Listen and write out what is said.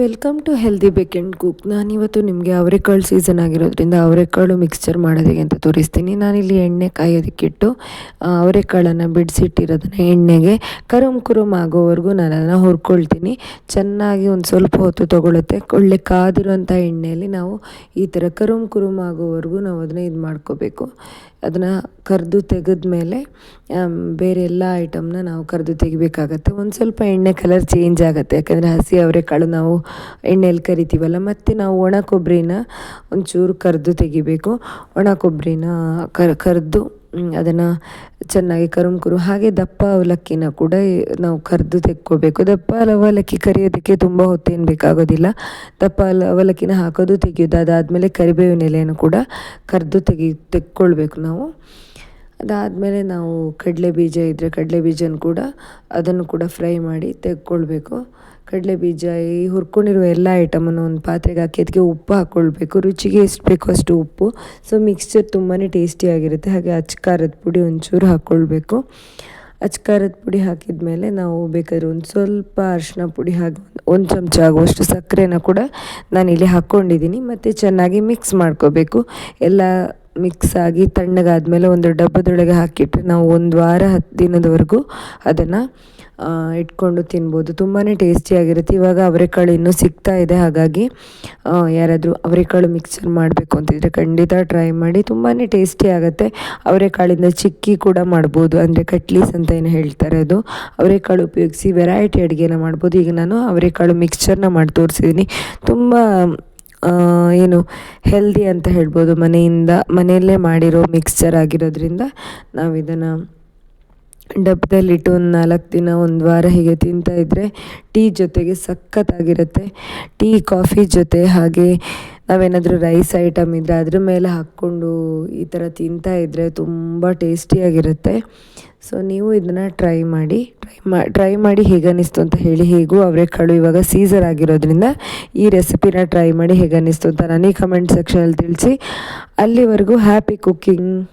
Welcome to healthy bake and cook ನಾನಿವತ್ತು ನಿಮಗೆ ಅವರೆಕಾಳು ಸೀಸನ್ ಆಗಿರೋದ್ರಿಂದ ಅವರೆಕಾಳು ಮಿಕ್ಸ್ಚರ್ ಮಾಡೋದಿಗೆ ಅಂತ ತೋರಿಸ್ತೀನಿ. ನಾನಿಲ್ಲಿ ಎಣ್ಣೆ ಕಾಯೋದಕ್ಕಿಟ್ಟು ಅವರೆಕಾಳನ್ನು ಬಿಡಿಸಿಟ್ಟಿರೋದನ್ನು ಎಣ್ಣೆಗೆ. ಕರುಮ್ ಕುರುಮ್ ಆಗೋವರೆಗೂ ನಾನು ಅದನ್ನು ಹುರ್ಕೊಳ್ತೀನಿ. ಚೆನ್ನಾಗಿ ಒಂದು ಸ್ವಲ್ಪ ಹೊತ್ತು ತೊಗೊಳುತ್ತೆ. ಒಳ್ಳೆ ಕಾದಿರುವಂಥ ಎಣ್ಣೆಯಲ್ಲಿ ನಾವು ಈ ಥರ ಕರುಮ್ ಕುರುಮ್ ಆಗೋವರೆಗೂ ನಾವು ಅದನ್ನ ಇದು ಮಾಡ್ಕೋಬೇಕು ಅದನ್ನು ಕರೆದು ತೆಗೆದ್ಮೇಲೆ ಬೇರೆ ಎಲ್ಲ ಐಟಮ್ನ ನಾವು ಕರೆದು ತೆಗಿಬೇಕಾಗತ್ತೆ. ಒಂದು ಸ್ವಲ್ಪ ಎಣ್ಣೆ ಕಲರ್ ಚೇಂಜ್ ಆಗುತ್ತೆ. ಯಾಕಂದರೆ ಹಸಿ ಅವರೆಕಾಳು ನಾವು ಎಣ್ಣೆಯಲ್ಲಿ ಕರಿತೀವಲ್ಲ, ಮತ್ತು ನಾವು ಒಣ ಕೊಬ್ಬರಿನ ಒಂಚೂರು ಕರೆದು ತೆಗಿಬೇಕು. ಒಣ ಕೊಬ್ಬರಿನ ಕರ್, ಕರೆದು ಅದನ್ನು ಚೆನ್ನಾಗಿ ಕರುಮ್ ಕುರು. ಹಾಗೆ ದಪ್ಪ ಅವಲಕ್ಕಿನ ಕೂಡ ನಾವು ಕರೆದು ತೆಕ್ಕೋಬೇಕು ದಪ್ಪ ಅವಲಕ್ಕಿ ಕರಿಯೋದಕ್ಕೆ ತುಂಬ ಹೊತ್ತೇನು ಬೇಕಾಗೋದಿಲ್ಲ. ದಪ್ಪ ಅವಲಕ್ಕಿನ ಹಾಕೋದು ತೆಗೆಯೋದು, ಅದಾದಮೇಲೆ ಕರಿಬೇವಿನ ಎಲೆಯನ್ನು ಕೂಡ ಕರೆದು ತೆಗಿ ತೆಕ್ಕೊಳ್ಬೇಕು ನಾವು. ಅದಾದಮೇಲೆ ನಾವು ಕಡಲೆ ಬೀಜ ಇದ್ದರೆ ಕಡಲೆ ಬೀಜನ ಕೂಡ ಅದನ್ನು ಕೂಡ ಫ್ರೈ ಮಾಡಿ ತೆಕ್ಕೊಳ್ಬೇಕು. ಕಡಲೆ ಬೀಜ ಈ ಹುರ್ಕೊಂಡಿರುವ ಎಲ್ಲ ಐಟಮನ್ನು ಒಂದು ಪಾತ್ರೆಗೆ ಹಾಕಿ ಅದಕ್ಕೆ ಉಪ್ಪು ಹಾಕ್ಕೊಳ್ಬೇಕು ರುಚಿಗೆ ಎಷ್ಟು ಬೇಕೋ ಅಷ್ಟು ಉಪ್ಪು. ಸೊ ಮಿಕ್ಸ್ಚರ್ ತುಂಬಾ ಟೇಸ್ಟಿಯಾಗಿರುತ್ತೆ ಹಾಗೆ ಅಚ್ಕಾರದ ಪುಡಿ ಒಂಚೂರು ಹಾಕ್ಕೊಳ್ಬೇಕು ಅಚ್ಕಾರದ ಪುಡಿ ಹಾಕಿದ ಮೇಲೆ ನಾವು ಬೇಕಾದ್ರೆ ಒಂದು ಸ್ವಲ್ಪ ಅರಿಶಿನ ಪುಡಿ ಹಾಗೆ ಒಂದು ಚಮಚ ಆಗುವಷ್ಟು ಸಕ್ಕರೆನ ಕೂಡ ನಾನಿಲ್ಲಿ ಹಾಕ್ಕೊಂಡಿದ್ದೀನಿ ಮತ್ತು ಚೆನ್ನಾಗಿ ಮಿಕ್ಸ್ ಮಾಡ್ಕೋಬೇಕು. ಎಲ್ಲ ಮಿಕ್ಸ್ ಆಗಿ ತಣ್ಣಗಾದ್ಮೇಲೆ ಒಂದು ಡಬ್ಬದೊಳಗೆ ಹಾಕಿಟ್ಟು ನಾವು ಒಂದು ವಾರ ಹತ್ತು ದಿನದವರೆಗೂ ಅದನ್ನು ಇಟ್ಕೊಂಡು ತಿನ್ಬೋದು. ತುಂಬಾ ಟೇಸ್ಟಿಯಾಗಿರುತ್ತೆ. ಇವಾಗ ಅವರೆಕಾಳು ಇನ್ನೂ ಸಿಗ್ತಾ ಇದೆ. ಹಾಗಾಗಿ ಯಾರಾದರೂ ಅವರೆಕಾಳು ಮಿಕ್ಸರ್ ಮಾಡಬೇಕು ಅಂತಿದ್ರೆ ಖಂಡಿತ ಟ್ರೈ ಮಾಡಿ. ತುಂಬಾ ಟೇಸ್ಟಿ ಆಗುತ್ತೆ ಅವರೆಕಾಳಿಂದ ಚಿಕ್ಕಿ ಕೂಡ ಮಾಡ್ಬೋದು. ಅಂದರೆ ಕಟ್ಲೀಸ್ ಅಂತ ಏನು ಹೇಳ್ತಾರೆ ಅದು. ಅವರೆಕಾಳು ಉಪಯೋಗಿಸಿ ವೆರೈಟಿ ಅಡುಗೆನ ಮಾಡ್ಬೋದು. ಈಗ ನಾನು ಅವರೆಕಾಳು ಮಿಕ್ಸ್ಚರ್ನ ಮಾಡಿ ತೋರಿಸಿದ್ದೀನಿ. ತುಂಬ ಏನು ಹೆಲ್ದಿ ಅಂತ ಹೇಳ್ಬೋದು. ಮನೆಯಿಂದ, ಮನೆಯಲ್ಲೇ ಮಾಡಿರೋ ಮಿಕ್ಸ್ಚರ್ ಆಗಿರೋದ್ರಿಂದ ನಾವು ಇದನ್ನು ಡಬ್ಬದಲ್ಲಿಟ್ಟು ಒಂದು ನಾಲ್ಕು ದಿನ, ಒಂದು ವಾರ ಹೀಗೆ ತಿಂತಾ ಇದ್ದರೆ ಟೀ ಜೊತೆಗೆ ಸಖತ್ತಾಗಿರುತ್ತೆ. ಟೀ ಕಾಫಿ ಜೊತೆ ಹಾಗೆ ನಾವೇನಾದರೂ ರೈಸ್ ಐಟಮ್ ಇದ್ದರೆ ಅದ್ರ ಮೇಲೆ ಹಾಕ್ಕೊಂಡು ಈ ಥರ ತಿಂತಾ ಇದ್ದರೆ ತುಂಬ ಟೇಸ್ಟಿಯಾಗಿರುತ್ತೆ ಸೊ ನೀವು ಇದನ್ನು ಟ್ರೈ ಮಾಡಿ ಟ್ರೈ ಮಾ ಟ್ರೈ ಮಾಡಿ ಹೇಗೆ ಅನ್ನಿಸ್ತು ಅಂತ ಹೇಳಿ ಹೇಗೂ ಅವರೆಕಾಳು ಇವಾಗ ಸೀಸರ್ ಆಗಿರೋದ್ರಿಂದ ಈ ರೆಸಿಪಿನ ಟ್ರೈ ಮಾಡಿ ಹೇಗೆ ಅನ್ನಿಸ್ತು ಅಂತ ನನಗೆ ಕಮೆಂಟ್ ಸೆಕ್ಷನಲ್ಲಿ ತಿಳಿಸಿ. ಅಲ್ಲಿವರೆಗೂ ಹ್ಯಾಪಿ ಕುಕ್ಕಿಂಗ್